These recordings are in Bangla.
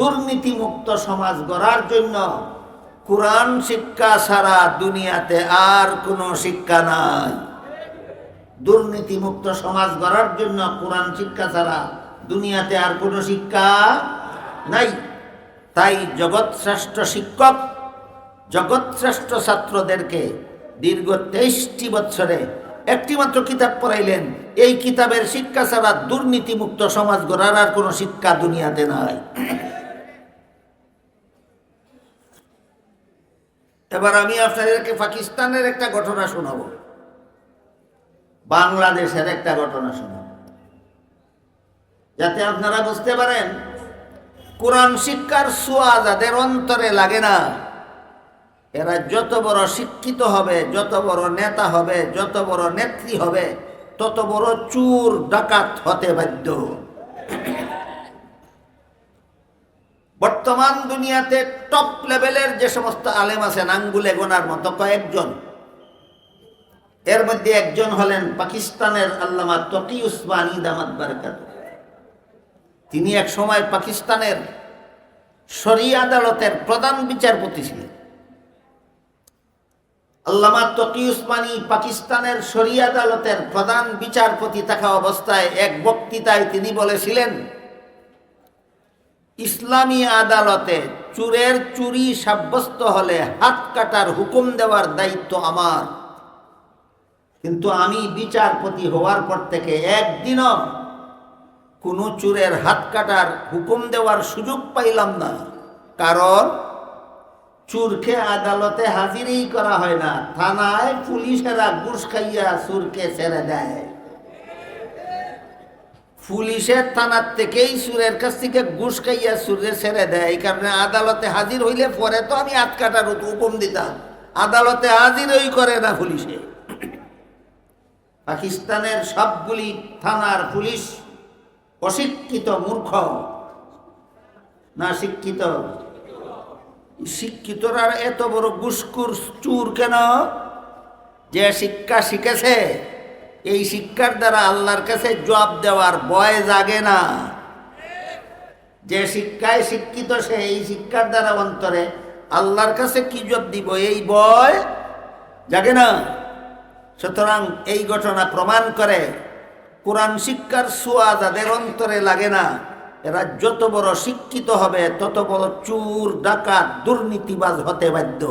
দুর্নীতিমুক্ত সমাজ গড়ার জন্য কোরআন শিক্ষা ছাড়া দুনিয়াতে আর কোনো শিক্ষা নাই। দুর্নীতিমুক্ত সমাজ গড়ার জন্য কোরআন শিক্ষা ছাড়া দুনিয়াতে আর কোনো শিক্ষা নাই। তাই জগৎ শ্রেষ্ঠ শিক্ষক জগৎ শ্রেষ্ঠ ছাত্রদেরকে দীর্ঘ তেইশটি বছরে একটিমাত্র কিতাব পড়াইলেন। এই কিতাবের শিক্ষা ছাড়া দুর্নীতিমুক্ত সমাজ গড়ার আর কোনো শিক্ষা দুনিয়াতে নাই। এবার আমি আপনাদেরকে পাকিস্তানের একটা ঘটনা শোনাবো। বাংলাদেশের একটা ঘটনা শোনাবো। যাতে আপনারা বুঝতে পারেন, কোরআন শিক্ষার সোয়া যাদের অন্তরে লাগে না, এরা যত বড় শিক্ষিত হবে, যত বড় নেতা হবে, যত বড় নেত্রী হবে, তত বড় চুর ডাকাত হতে বাধ্য। বর্তমান দুনিয়াতে টপ লেভেলের যে সমস্ত আলেম আছেন আঙ্গুলে গোনার মতো কয়েকজন। এর মধ্যে একজন হলেন পাকিস্তানের আল্লামা তকি উসমানী দামাত বারকাত। তিনি এক সময় পাকিস্তানের শরী আদালতের প্রধান বিচারপতি ছিলেন। আল্লামা তকি উসমানী পাকিস্তানের শরী আদালতের প্রধান বিচারপতি থাকা অবস্থায় এক বক্তৃতায় তিনি বলেছিলেন ইসলামী আদালতে চুরের চুরি সাব্যস্ত হলে হাত কাটার হুকুম দেওয়ার দায়িত্ব আমার। কিন্তু আমি বিচারপতি হওয়ার পর থেকে একদিনও কোনো চুরের হাত কাটার হুকুম দেওয়ার সুযোগ পাইলাম না। কারণ চুরকে আদালতে হাজিরই করা হয় না, থানায় পুলিশেরা ঘুষ খাইয়া চুরকে ছেড়ে দেয়। পুলিশের থানার থেকেই সুরের কাছ থেকে ঘুষ খাইয়া সুরে ছেড়ে দেয়। এই কারণে আদালতে হাজির হইলে পরে তো আমি হাত কাটার হুকুম দিতাম। আদালতে হাজির হাজিরই করে না পুলিশে। পাকিস্তানের সবগুলি থানার পুলিশ অশিক্ষিত মূর্খ। না শিক্ষিত। শিক্ষিতরা এত বড় গুসকুর চুর কেন? যে শিক্ষা শিখেছে এই শিক্ষার দ্বারা আল্লাহর কাছে জবাব দেওয়ার ভয় জাগে না। যে শিক্ষায় শিক্ষিত সে এই শিক্ষার দ্বারা অন্তরে আল্লাহর কাছে কি জব দিব? এই বয় জাগে না। সুতরাং এই ঘটনা প্রমাণ করে কোরআন শিক্ষার সোয়া যাদের অন্তরে লাগে না, এরা যত বড় শিক্ষিত হবে, তত বড় চুর, ডাকাত, দুর্নীতিবাজ হতে বাধ্য।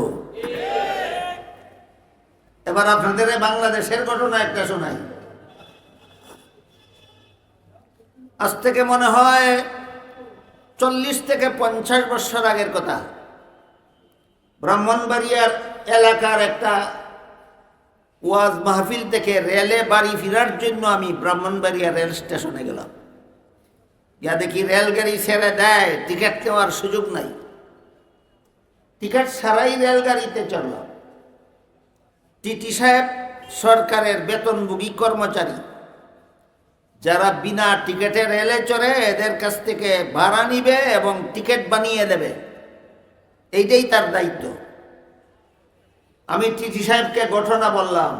এবার আপনাদের বাংলাদেশের ঘটনা একটা শোনাই। আজ থেকে মনে হয় চল্লিশ থেকে পঞ্চাশ বছর আগের কথা। ব্রাহ্মণবাড়িয়ার এলাকার একটা ওয়াজ মাহফিল থেকে রেলে বাড়ি ফেরার জন্য আমি ব্রাহ্মণবাড়িয়া রেল স্টেশনে গেলাম। যা দেখি রেলগাড়ি ছেড়ে দেয়, টিকিট নেওয়ার সুযোগ নাই। টিকিট ছাড়াই রেলগাড়িতে চললাম টিটি সাহেব সরকারের বেতনভোগী কর্মচারী। যারা বিনা টিকিটে রেলে চড়ে এদের কাছ থেকে ভাড়া নিবে এবং টিকিট বানিয়ে দেবে। এইটাই তার দায়িত্ব। আমি টিটি সাহেবকে ঘটনা বললাম।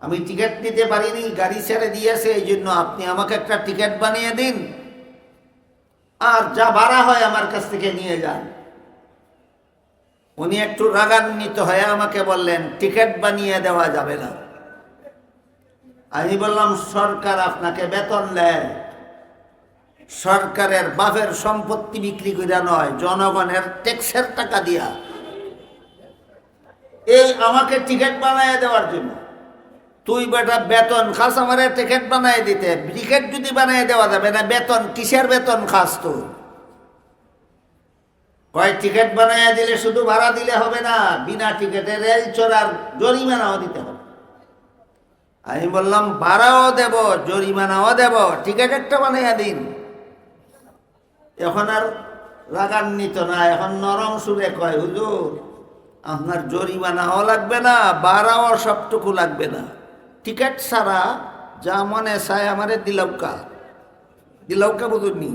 আমি টিকিট নিতে পারিনি, গাড়ি ছেড়ে দিয়েছে, এই জন্য আপনি আমাকে একটা টিকিট বানিয়ে দিন। আর যা ভাড়া হয় আমার কাছ থেকে নিয়ে যান। উনি একটু রাগান্বিত হয়ে আমাকে বললেন, টিকিট বানিয়ে দেওয়া যাবে না। আমি বললাম, সরকার আপনাকে বেতন দেয়। সরকারের বাপের সম্পত্তি বিক্রি করে নয়, জনগণের ট্যাক্সের টাকা দিয়া। এই আমাকে টিকিট বানায় দেওয়ার জন্য। তুই বেটা বেতন খাস আমারে, টিকিট বানায় দিতে। টিকিট যদি বানায় দেওয়া যাবে না, বেতন, কিসের বেতন খাস তুই? কয় টিকিট বানায় দিলে শুধু ভাড়া দিলে হবে না, বিনা টিকিটে রেল চড়ার জরিমানাও দিতে হবে। আমি বললাম, ভাড়াও দেব, জরিমানাও দেব, টিকিট একটা বানাইয়া দিন। এখন আর রাগান্বিত না, এখন নরম সুরে কয়, হুজুর, আপনার জরিমানাও লাগবে না, ভাড়াও সবটুকু লাগবে না। টিকিট ছাড়া যা মনে চায় আমারে দিলৌকা দিলৌকা বুঝুননি?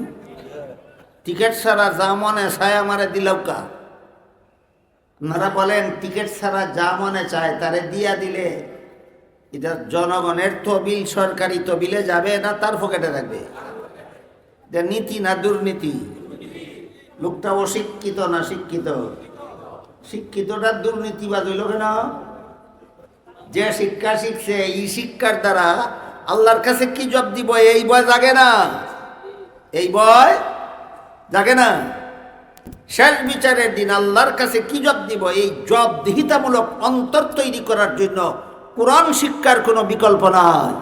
টিকিট ছাড়া যা মনে চায় আমারে দিলৌকা আপনারা বলেন, টিকিট ছাড়া যা মনে চায় তারে দিয়া দিলে এটা জনগণের তবিল, সরকারি তবিলে যাবে না তার পকেটে রাখবে? এটা নীতি না দুর্নীতি? লোকটা অশিক্ষিত না শিক্ষিত? শিক্ষিতটা দুর্নীতি দুর্নীতিবাদ হইল কেন? যে শিক্ষা শিখছে, এই শিক্ষার দ্বারা আল্লাহর কাছে কি জব দিব? এই বয় জাগে না। এই বয় জাগে না? শেষ বিচারের দিন আল্লাহর কাছে কি জব দিব? এই জব দিহিতামূলক অন্তর তৈরি করার জন্য কোরআন শিক্ষার কোনো বিকল্প নাই।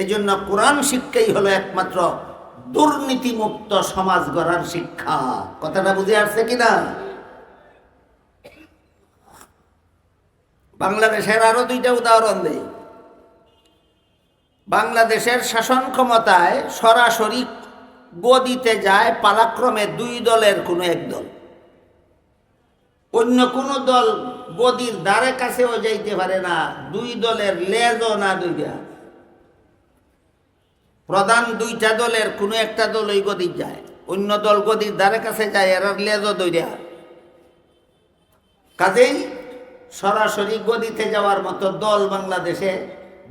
এই জন্য কোরআন শিক্ষাই হলো একমাত্র দুর্নীতিমুক্ত সমাজ গড়ার শিক্ষা। কথাটা বুঝে আসছে কিনা? বাংলাদেশের আরও দুইটা উদাহরণ দেই। বাংলাদেশের শাসন ক্ষমতায় সরাসরি গদিতে যায় পালাক্রমে দুই দলের কোনো এক দল। অন্য কোনো দল গদির দ্বারে কাছেও যাইতে পারে না, দুই দলের লেজও না দুইটা। প্রধান দুইটা দলের কোনো একটা দল ওই গদির যায়। অন্য দল গদির দ্বারে কাছে যায়, এরা লেজও দইরা কাজেই সরাসরি গদিতে যাওয়ার মতো দল বাংলাদেশে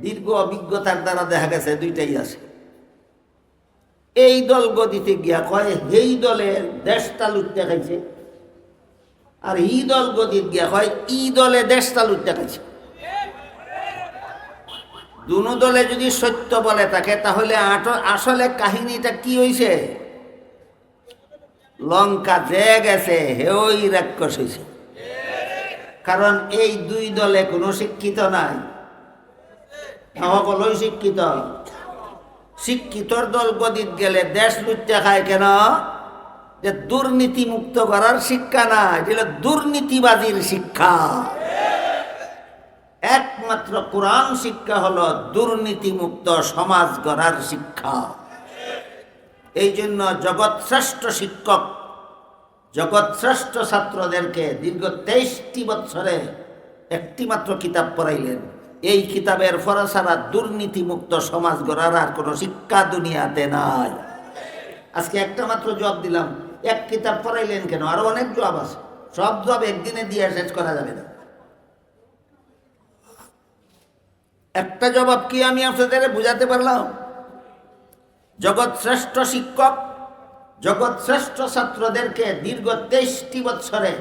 দীর্ঘ অভিজ্ঞতার দ্বারা দেখা গেছে, দুইটাই আছে। এই দল গদিতে গিয়া কয় এই দলের দেশটা লুটতে খাইছে। আর ই দল গদিত গিয়া কয়, ই দলে দেশটা লুটতে খাইছে। দুনো দলে যদি সত্য বলে থাকে, তাহলে আসলে কাহিনীটা কি হইছে? লঙ্কা যে গেছে, হেওই রাক্ষস হয়েছে কারণ এই দুই দলে কোনো শিক্ষিত নাই। সকলই শিক্ষিত। শিক্ষিতর দল গদিত গেলে দেশ লুটতে খায় কেন? যে দুর্নীতি মুক্ত করার শিক্ষা না যেটা দুর্নীতিবাদীর শিক্ষা। একমাত্র কোরআন শিক্ষা হলো দুর্নীতিমুক্ত সমাজ গড়ার শিক্ষা। এই জন্য জগৎ শ্রেষ্ঠ শিক্ষক জগৎ শ্রেষ্ঠ ছাত্রদেরকে দীর্ঘ তেইশটি বৎসরে একটি মাত্র কিতাব পড়াইলেন। এই কিতাবের ফরাসারা দুর্নীতিমুক্ত সমাজ গড়ার আর কোনো শিক্ষা দুনিয়াতে নাই। আজকে একটা মাত্র জবাব দিলাম, এক কিতাব পড়াইলেন কেন? আরও অনেক জবাব আছে। সব জবাব একদিনে দিয়ে শেষ করা যাবে না। একটা জবাব কি আমি আপনাদের বুঝাতে পারলাম? জগৎ শ্রেষ্ঠ শিক্ষক, জগৎ শ্রেষ্ঠ ছাত্রদেরকে দীর্ঘ তেইশটি বৎসরে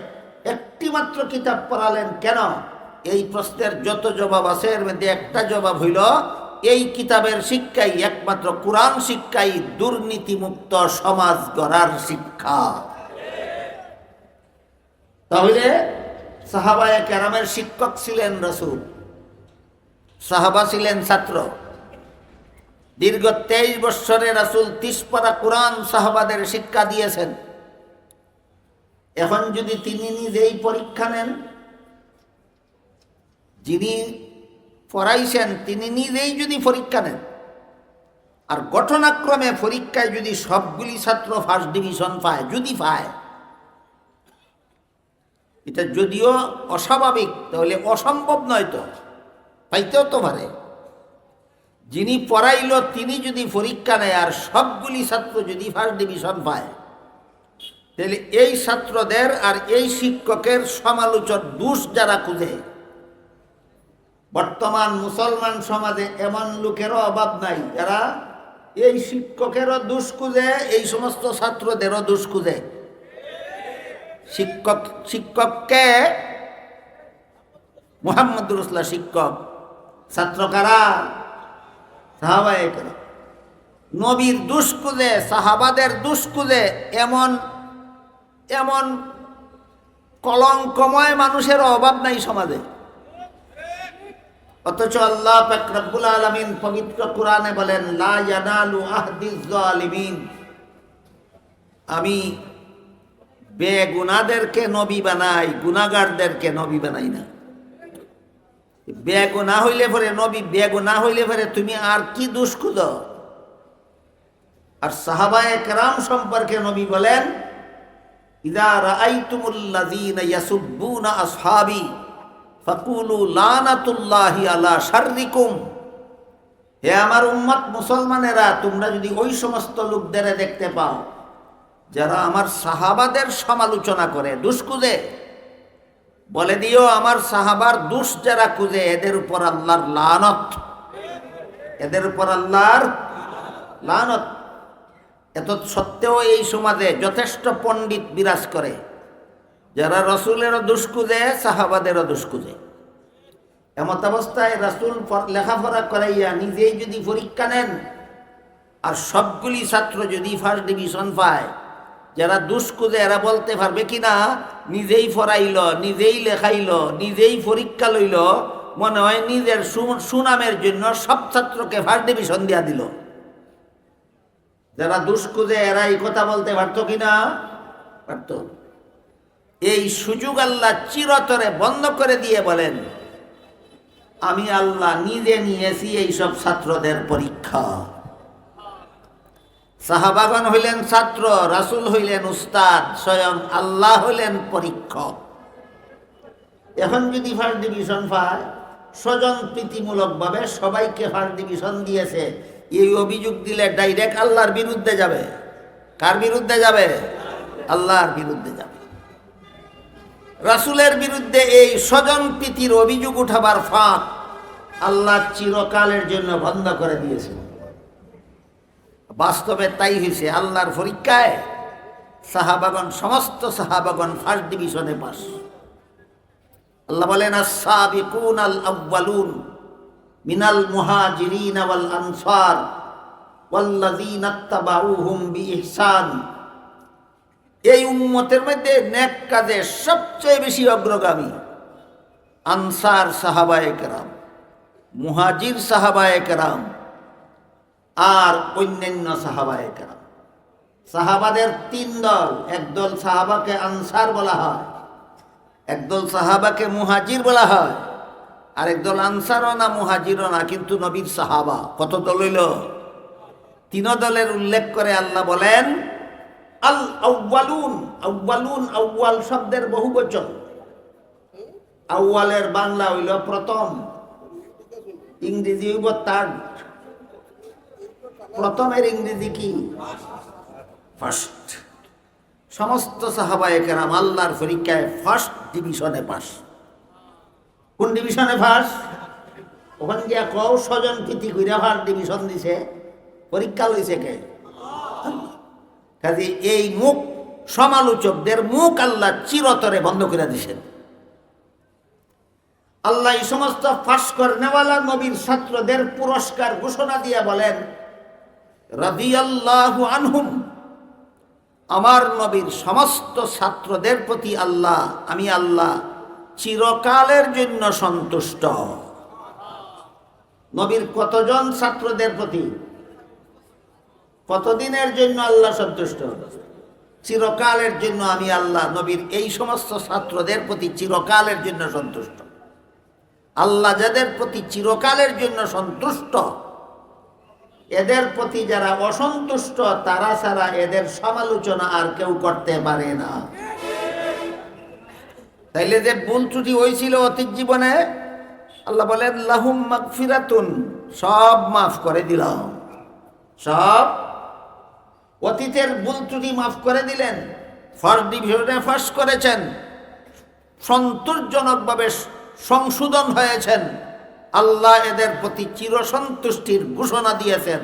একটি মাত্র কিতাব পড়ালেন কেন? এই প্রশ্নের যত জবাব আছে, এর মধ্যে একটা জবাব হইল, এই কিতাবের শিক্ষাই একমাত্র কোরআন শিক্ষাই দুর্নীতিমুক্ত সমাজ গড়ার শিক্ষা। তাহলে সাহাবায় ক্যারামের শিক্ষক ছিলেন রসুল, সাহাবা ছিলেন ছাত্র। দীর্ঘ তেইশ বৎসরে রাসুল তিসপাড়া কোরআন সাহাবাদের শিক্ষা দিয়েছেন। এখন যদি তিনি নিজেই পরীক্ষা নেন যিনি পড়াইছেন, তিনি নিজেই যদি পরীক্ষা নেন, আর ঘটনাক্রমে পরীক্ষায় যদি সবগুলি ছাত্র ফার্স্ট ডিভিশন পায়, যদি পায়, এটা যদিও অস্বাভাবিক, তাহলে অসম্ভব নয় তো পাইতেও তো পারে। যিনি পড়াইল, তিনি যদি পরীক্ষা নেয়, আর সবগুলি ছাত্র যদি ফার্স্ট ডিভিশন পায়, তাহলে এই ছাত্রদের আর এই শিক্ষকের সমালোচক দোষ যারা খুঁজে বর্তমান মুসলমান সমাজে এমন লোকেরও অভাব নাই। যারা এই শিক্ষকেরও দোষ খুঁজে, এই সমস্ত ছাত্রদেরও দোষ খুঁজে। শিক্ষক, শিক্ষককে মোহাম্মদ রসুল্লাহ শিক্ষক, ছাত্র কারা? সাহাবায়ে কেরাম। নবীর দুষ্কুজে সাহাবাদের দুষ্কুজে এমন এমন কলঙ্কময় মানুষের অভাব নাই সমাজে। অথচ আল্লাহ রব্বুল আলামিন পবিত্র কোরআনে বলেন জালিমিন আমি বেগুনাদেরকে নবী বানাই গুনাগারদেরকে নবী বানাই না। বেগুনা হইলে পরে নবী, বেগুনা হইলে পরে তুমি আর কি দোষ খুঁজো? আর সাহাবায়ে কেরাম সম্পর্কে নবী বলেন, ইদা রাআইতুমুল্লাযীনা ইয়াসুব্বুনা আসহাবি। ফাকুলু লানাতুল্লাহি আলা শাররিকুম। হে আমার উম্মত মুসলমানেরা, তোমরা যদি ওই সমস্ত লোকদের দেখতে পাও, যারা আমার সাহাবাদের সমালোচনা করে দুষ্কুজে বলে দিও আমার সাহাবার দুষ যারা খুঁজে, এদের উপর আল্লাহর লানত। এদের উপর আল্লাহর লানত। এত সত্ত্বেও এই সমাজে যথেষ্ট পণ্ডিত বিরাজ করে। যারা রসুলেরও দুষ্কুজে সাহাবাদেরও দুষ্কুজে। এমত অবস্থায় রাসুল লেখাপড়া করাইয়া নিজেই যদি পরীক্ষা নেন, আর সবগুলি ছাত্র যদি ফার্স্ট ডিভিশন পায়, যারা দুষ্কুজে, এরা বলতে পারবে কি না, নিজেই পড়াইল, নিজেই লেখাইল, নিজেই পরীক্ষা লইল, মনে হয় নিজের সুনামের জন্য সব ছাত্রকে ফার্স্ট ডিভিশন দিয়া দিল। যারা দুষ্কুজে, এরা এই কথা বলতে পারতো কি না? পারত। এই সুযোগ আল্লাহ চিরতরে বন্ধ করে দিয়ে বলেন, আমি আল্লাহ নিজে নিয়েছি এই সব ছাত্রদের পরীক্ষা। সাহাবাগন হইলেন ছাত্র, রাসুল হইলেন উস্তাদ, স্বয়ং আল্লাহ হইলেন পরীক্ষক। এখন যদি ফার্স্ট ডিভিশন পায়, স্বজন প্রীতিমূলকভাবে সবাইকে ফার্স্ট ডিভিশন দিয়েছে, এই অভিযোগ দিলে ডাইরেক্ট আল্লাহর বিরুদ্ধে যাবে। কার বিরুদ্ধে যাবে? আল্লাহর বিরুদ্ধে যাবে। রাসুলের বিরুদ্ধে এই স্বজন প্রীতির অভিযোগ উঠাবার ফাঁক আল্লাহ চিরকালের জন্য বন্ধ করে দিয়েছে। বাস্তবে তাই হয়েছে, আল্লাহর পরীক্ষায় সাহাবাগন সমস্ত সাহাবাগন ফার্স্ট ডিভিশনে পাস। আল্লাহ বলেন আসাবিকুন আল মিনাল মুহাজিরিন ওয়াল আনসার ওয়াল্লাযীনা ইত্তাবাউহুম বিইহসান। এই উম্মতের মধ্যে নেক কাজে সবচেয়ে বেশি অগ্রগামী আনসার সাহাবায়ে কেরাম, মুহাজির সাহাবায়ে কেরাম আর অন্যান্য সাহাবায়ে কেরাম। সাহাবাদের তিন দল, একদল সাহাবাকে আনসার বলা হয়, একদল সাহাবাকে মুহাজির বলা হয়, আর একদল আনসারও না, মুহাজিরও না, কিন্তু নবীর সাহাবা। কত দল হইল? তিন দলের উল্লেখ করে আল্লাহ বলেন আল আউ্বালুন আউ্বালুন আউ্বাল শব্দের বহু বচন আউ্বালের বাংলা হইল প্রথম। ইংরেজি হইব থার্ড প্রথমের ইংরেজি কি? ফার্স্ট সমস্ত সাহাবায়ে কেরাম আল্লাহর পরীক্ষায় ফার্স্ট ডিভিশনে পাস কোন ডিভিশনে পাস ওখানে গিয়া কও স্বজন প্রীতি কইরা ফার্স্ট ডিভিশন দিছে। পরীক্ষা লইছে কে? কাজে এই মুখ সমালোচকদের মুখ আল্লাহ চিরতরে বন্ধ করে দিছেন আল্লাহ এই সমস্ত ফাঁস নেওয়ালা নবীর ছাত্রদের পুরস্কার ঘোষণা দিয়ে বলেন, রাদিয়াল্লাহু আনহুম, আমার নবীর সমস্ত ছাত্রদের প্রতি আল্লাহ, আমি আল্লাহ চিরকালের জন্য সন্তুষ্ট। নবীর কতজন ছাত্রদের প্রতি? কতদিনের জন্য আল্লাহ সন্তুষ্ট? চিরকালের জন্য আমি আল্লাহ নবীর এই সমস্ত ছাত্রদের প্রতি চিরকালের জন্য সন্তুষ্ট। আল্লাহ যাদের প্রতি চিরকালের জন্য সন্তুষ্ট, এদের প্রতি যারা অসন্তুষ্ট, তারা ছাড়া এদের সমালোচনা আর কেউ করতে পারে না। তাইলে যে ভুল ত্রুটি হয়েছিল অতীত জীবনে, আল্লাহ বলেন, লাহুম মাগফিরাতুন, সব মাফ করে দিলাম। সব অতীতের ভুল ত্রুটি মাফ করে দিলেন ফার্স্ট ডিভিশনে ফার্স্ট করেছেন, সন্তোষজনকভাবে সংশোধন হয়েছেন, আল্লাহ এদের প্রতি চিরসন্তুষ্টির ঘোষণা দিয়েছেন।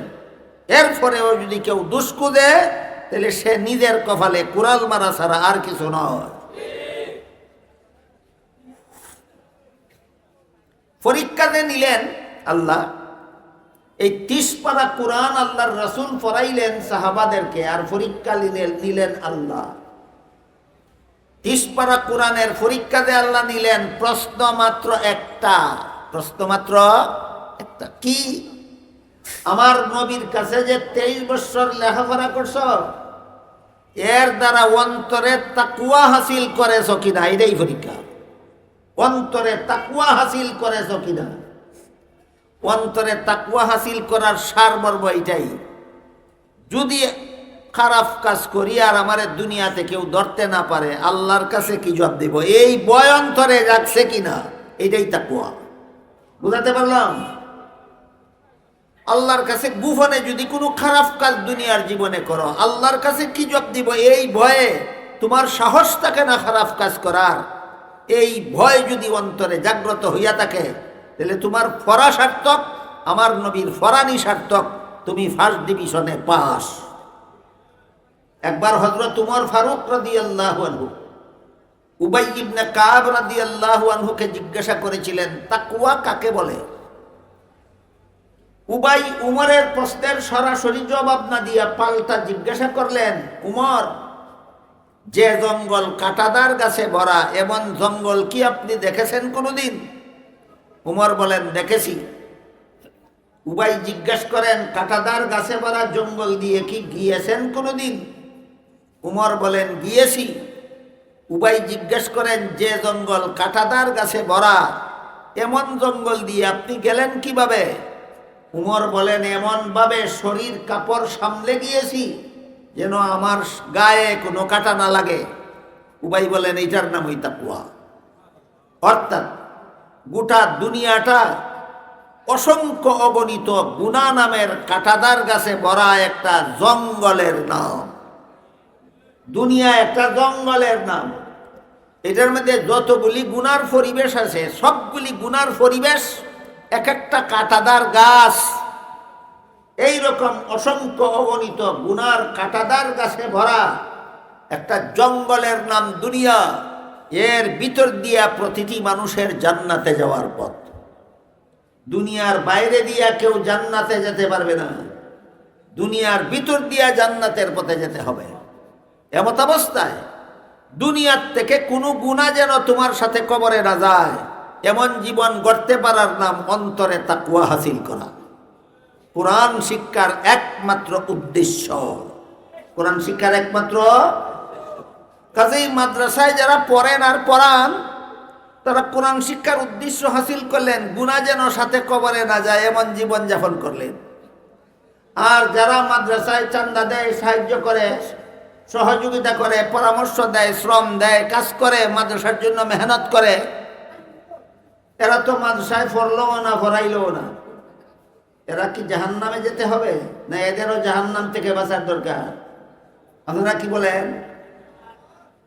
এরপরেও যদি কেউ দুষ্কু দেয়, তাহলে সে নিজের কপালে কুড়াল মারা ছাড়া আর কিছু নয়। পরীক্ষাতে নিলেন আল্লাহ এই তিসপাড়া কোরআন আল্লাহর রসুল ফরাইলেন সাহাবাদেরকে আর পরীক্ষা নিলেন আল্লাহ। তিসপাড়া কোরআনের পরীক্ষাতে আল্লাহ নিলেন, প্রশ্ন মাত্র একটা। প্রশ্ন মাত্র একটা। কি? আমার নবীর কাছে যে তেইশ বছর লেখাপড়া করছ, এর দ্বারা অন্তরে তাকুয়া হাসিল করেছ কিনা? এটাই পরীক্ষা। অন্তরে তাকুয়া হাসিল করেছ কিনা? অন্তরে তাকুয়া হাসিল করার সারমর্ম এটাই। যদি খারাপ কাজ করি আর আমার দুনিয়াতে কেউ ধরতে না পারে, আল্লাহর কাছে কি জবাব দিব? এই বয় অন্তরে রাখছে কিনা? এটাই তাকুয়া বুঝাতে পারলাম? আল্লাহর কাছে গুফনে যদি কোনো খারাপ কাজ দুনিয়ার জীবনে করো, আল্লাহর কাছে কি জবাব দিব? এই ভয়ে তোমার সাহস থাকে না খারাপ কাজ করার। এই ভয় যদি অন্তরে জাগ্রত হইয়া থাকে তাহলে তোমার ফরা সার্থক, আমার নবীর ফরানি সার্থক, তুমি ফার্স্ট ডিভিশনে পাস একবার হজরত উমর ফারুক রাদি আল্লাহ আনহু, উবাই ইবনে কাব রাদি আল্লাহ আনহুকে জিজ্ঞাসা করেছিলেন তাকুয়া কাকে বলে? উবাই উমরের প্রশ্নের সরাসরি জবাব না দিয়া পাল্টা জিজ্ঞাসা করলেন, উমর, যে জঙ্গল কাটাদার গাছে ভরা, এমন জঙ্গল কি আপনি দেখেছেন কোনোদিন? উমর বলেন, দেখেছি। উবাই জিজ্ঞেস করেন, কাটাদার গাছে ভরা জঙ্গল দিয়ে কি গিয়েছেন কোনোদিন? উমর বলেন, গিয়েছি। উবাই জিজ্ঞেস করেন, যে জঙ্গল কাটাদার গাছে ভরা, এমন জঙ্গল দিয়ে আপনি গেলেন কীভাবে? উমর বলেন, এমনভাবে শরীর কাপড় সামলে গিয়েছি, যেন আমার গায়ে কোনো কাটা না লাগে। উবাই বলেন, এইটার নাম ওই তাকুয়া অর্থাৎ গোটা দুনিয়াটা অসংখ্য অগণিত গুণা নামের কাটাদার গাছে ভরা একটা জঙ্গলের নাম। দুনিয়া একটা জঙ্গলের নাম। এটার মধ্যে যতগুলি গুনার পরিবেশ আছে, সবগুলি গুনার পরিবেশ এক একটা কাটাদার গাছ। এই রকম অসংখ্য অগণিত গুনার কাটাদার গাছে ভরা একটা জঙ্গলের নাম দুনিয়া। এর ভিতর দিয়া প্রতিটি মানুষের জান্নাতে যাওয়ার পথ। দুনিয়ার বাইরে দিয়া কেউ জান্নাতে যেতে পারবে না। দুনিয়ার ভিতর দিয়া জান্নাতের পথে যেতে হবে। এমত অবস্থায় দুনিয়ার থেকে কোনো গুণা যেন তোমার সাথে কবরে না যায়, এমন জীবন গড়তে পারার নাম অন্তরে তাকুয়া হাসিল করা। কোরআন শিক্ষার একমাত্র উদ্দেশ্য। কোরআন শিক্ষার একমাত্র কাজেই মাদ্রাসায় যারা পড়েন আর পড়ান, তারা কোরআন শিক্ষার উদ্দেশ্য হাসিল করলেন গুণা যেন সাথে কবরে না যায়, এমন জীবন যাপন করলেন। আর যারা মাদ্রাসায় চান্দা দেয়, সাহায্য করে, সহযোগিতা করে, পরামর্শ দেয়, শ্রম দেয়, কাজ করে, মাদ্রাসার জন্য মেহনত করে, এরা তো মাদ্রাসায় পড়লও না, পড়াইলও না। এরা কি জাহান নামে যেতে হবে? না এদেরও জাহান নাম থেকে বাঁচার দরকার? আপনারা কি বলেন?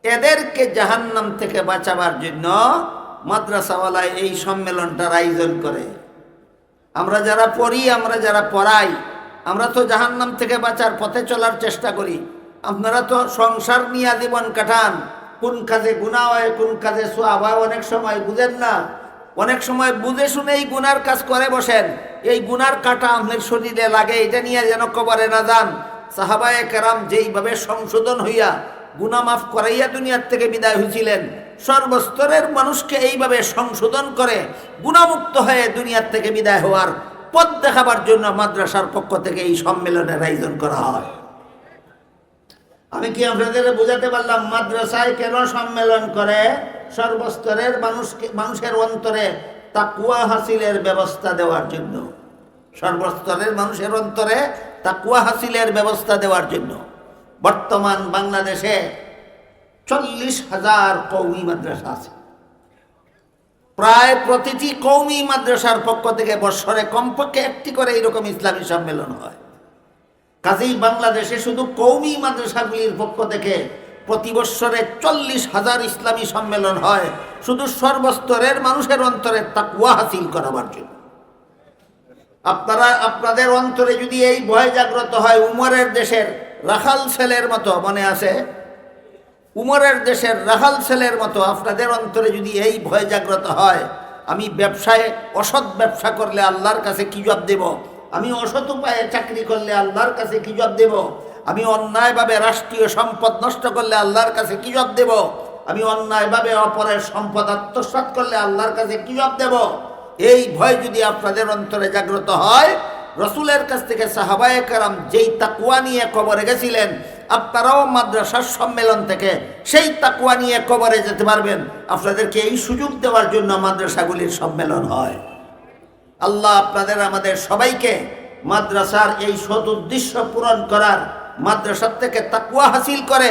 এদেরকে জাহান নাম থেকে বাঁচাবার জন্য মাদ্রাসাওয়ালায় এই সম্মেলনটার আয়োজন করে। আমরা যারা পড়ি, আমরা যারা পড়াই, আমরা তো জাহান নাম থেকে বাঁচার পথে চলার চেষ্টা করি। আপনারা তো সংসার নিয়ে জীবন কাটান। কোন কাজে গুণা হয়, কোন কাজে সোয়াব হয়, অনেক সময় বুঝেন না। অনেক সময় বুঝে শুনে এই গুনার কাজ করে বসেন। এই গুনার কাটা আপনার শরীরে লাগে, এটা নিয়ে যেন কবরে না যান। সাহাবায়ে কেরাম যেইভাবে সংশোধন হইয়া গুনা মাফ করাইয়া দুনিয়ার থেকে বিদায় হয়েছিলেন সর্বস্তরের মানুষকে এইভাবে সংশোধন করে গুণামুক্ত হয়ে দুনিয়ার থেকে বিদায় হওয়ার পথ দেখাবার জন্য মাদ্রাসার পক্ষ থেকে এই সম্মেলনের আয়োজন করা হয়। আমি কি আপনাদের বোঝাতে পারলাম মাদ্রাসায় কেন সম্মেলন করে? সর্বস্তরের মানুষকে, মানুষের অন্তরে তাকুয়া হাসিলের ব্যবস্থা দেওয়ার জন্য। সর্বস্তরের মানুষের অন্তরে তাকুয়া হাসিলের ব্যবস্থা দেওয়ার জন্য। বর্তমান বাংলাদেশে চল্লিশ হাজার কৌমি মাদ্রাসা আছে। প্রায় প্রতিটি কৌমি মাদ্রাসার পক্ষ থেকে বৎসরে কমপক্ষে একটি করে এইরকম ইসলামী সম্মেলন হয়। কাজেই বাংলাদেশে শুধু কৌমি মাদ্রাসাগুলির পক্ষ থেকে প্রতি বৎসরে চল্লিশ হাজার ইসলামী সম্মেলন হয়, শুধু সর্বস্তরের মানুষের অন্তরে তাকুয়া হাসিল করাবার জন্য। আপনারা, আপনাদের অন্তরে যদি এই ভয় জাগ্রত হয় উমরের দেশের রাখাল ছেলের মতো মনে আছে? উমরের দেশের রাখাল ছেলের মতো আপনাদের অন্তরে যদি এই ভয় জাগ্রত হয়, আমি ব্যবসায় অসৎ ব্যবসা করলে আল্লাহর কাছে কি জবাব দেব? আমি অসৎ উপায়ে চাকরি করলে আল্লাহর কাছে কি জবাব দেব? আমি অন্যায়ভাবে রাষ্ট্রীয় সম্পদ নষ্ট করলে আল্লাহর কাছে কি জবাব দেব? আমি অন্যায়ভাবে অপরের সম্পদ আত্মসাৎ করলে আল্লাহর কাছে কি জবাব দেব? এই ভয় যদি আপনাদের অন্তরে জাগ্রত হয় রসুলের কাছ থেকে সাহাবায়ে কারাম যেই তাকুয়া নিয়ে কবরে গেছিলেন, আপনারাও মাদ্রাসার সম্মেলন থেকে সেই তাকুয়া নিয়ে কবরে যেতে পারবেন। আপনাদেরকে এই সুযোগ দেওয়ার জন্য মাদ্রাসাগুলির সম্মেলন হয়। আল্লাহ আপনাদের আমাদের সবাইকে মাদ্রাসার এই সৎ উদ্দেশ্য পূরণ করার, মাদ্রাসার থেকে তাকুয়া হাসিল করে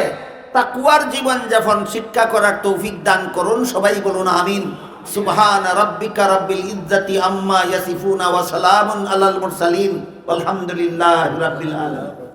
তাকুয়ার জীবন যাপন, শিক্ষা করার তৌফিক দান করুন, সবাই বলুন আমিন। সুবহান রাব্বিকা রাব্বিল ইজ্জাতি আম্মা ইয়াসিফুনা ওয়া সালামুন আলাল মুরসালিন। আলহামদুলিল্লাহি রাব্বিল আলামিন।